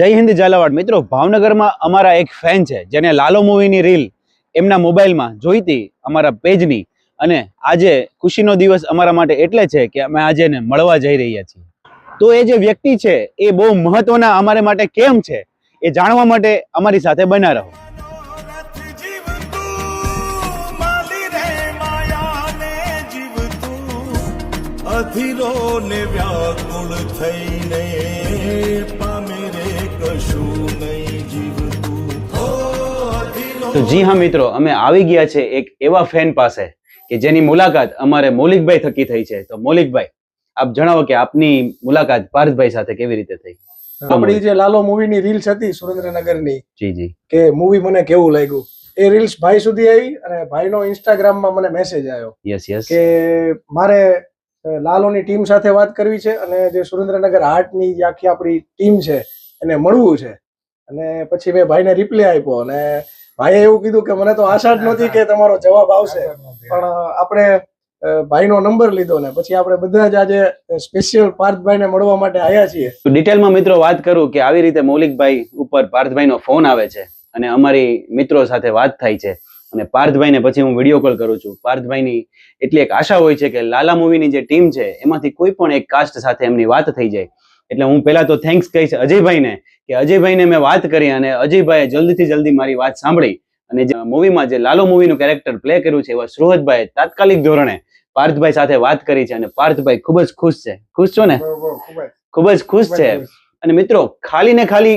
જય હિન્દ ઝાલાવાડ. મિત્રો, ભાવનગરમાં અમારા એક ફેન છે, જેને લાલો મૂવીની રીલ એમના મોબાઈલમાં જોઈતી અમારા પેજની અને આજે ખુશીનો દિવસ અમારા માટે એટલે છે કે અમે આજે એને મળવા જઈ રહ્યા છીએ. તો એ જે વ્યક્તિ છે, એ બહુ મહત્વના અમારે માટે કેમ છે, એ જાણવા માટે અમારી સાથે બના રહો. અધીરો ને વ્યાકુળ થઈને પામે રે તો જી હા મિત્રો અમે આવી ગયા છે એક એવા ફેન પાસે કે જેની મુલાકાત અમારે મૌલિકભાઈ થકી થઈ છે. તો મૌલિકભાઈ આપ જણાવો કે આપની મુલાકાત પાર્થભાઈ સાથે કેવી રીતે થઈ? આપણી જે લાલો મૂવીની રીલ્સ હતી સુરેન્દ્રનગરની જી જી. કે મૂવી મને કેવું લાગ્યું? એ રીલ્સ ભાઈ સુધી આવી અને ભાઈનો ઇન્સ્ટાગ્રામમાં મને મેસેજ આવ્યો યસ યસ કે મારે લાલો લાલોની ટીમ સાથે વાત કરવી છે અને જે સુરેન્દ્રનગર હાર્ટની જે આખી આપણી ટીમ છે એને મળવું છે. અને પછી મેં ભાઈને રિપ્લે આપ્યો અને ભાઈએ એવું કીધું કે મને તો આશા જ નહોતી કે તમારો જવાબ આવશે. પણ આપણે ભાઈનો નંબર લીધો ને પછી આપણે બધા જ આજે સ્પેશિયલ પાર્થભાઈને મળવા માટે આવ્યા છીએ. તો ડિટેલમાં મિત્રો વાત કરું કે આવી રીતે મૌલિકભાઈ ઉપર પાર્થભાઈનો ફોન આવે છે અને અમારી મિત્રો સાથે વાત થાય છે. અને પાર્થભાઈને પછી હું વીડિયો કોલ કરું છું. પાર્થભાઈની એટલી એક આશા હોય છે કે લાલા મૂવીની જે ટીમ છે એમાંથી કોઈ પણ એક કાસ્ટ સાથે એમની વાત થઈ જાય. એટલે હું પહેલા તો થેન્ક્સ કહીશ અજયભાઈને કે અજયભાઈને મેં વાત કરી અને અજયભાઈએ જલ્દીથી જલ્દી મારી વાત સાંભળી. અને જે મૂવીમાં જે લાલો મૂવીનું કેરેક્ટર પ્લે કર્યું છે એવા સુરજભાઈએ તાત્કાલિક ધોરણે પાર્થભાઈ સાથે વાત કરી છે અને પાર્થભાઈ ખૂબ જ ખુશ છે. ખુશ છો ને? ખૂબ જ. ખુશ છે. અને મિત્રો ખાલી ને ખાલી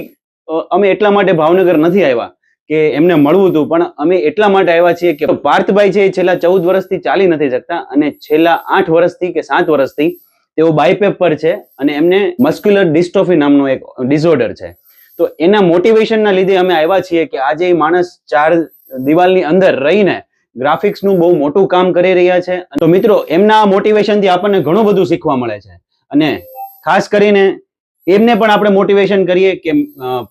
અમે એટલા માટે ભાવનગર નથી આવ્યા કે એમને મળવું હતું પણ અમે એટલા માટે આવ્યા છીએ કે પાર્થભાઈ છે એ છેલ્લા ચૌદ વર્ષથી ચાલી નથી શકતા અને છેલ્લા આઠ વર્ષથી કે સાત વર્ષથી તેઓ બાયપેપ પર છે અને એમને મસ્ક્યુલર ડિસ્ટોફી નામનો એક ડિસઓર્ડર છે. તો એના મોટિવેશનના લીધે અમે આવ્યા છીએ કે આજે એ માણસ ચાર દિવાલની અંદર રહીને ગ્રાફિક્સનું બહુ મોટું કામ કરી રહ્યા છે. તો મિત્રો, એમના મોટિવેશનથી આપણને ઘણું બધું શીખવા મળે છે. અને ખાસ કરીને એમને પણ આપણે મોટિવેશન કરીએ કે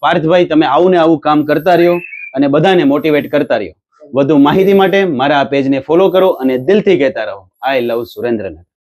પાર્થભાઈ, તમે આવું ને આવું કામ કરતા રહ્યો અને બધાને મોટિવેટ કરતા રહ્યો. વધુ માહિતી માટે મારા આ પેજને ફોલો કરો અને દિલથી કહેતા રહો. I love Surendranagar.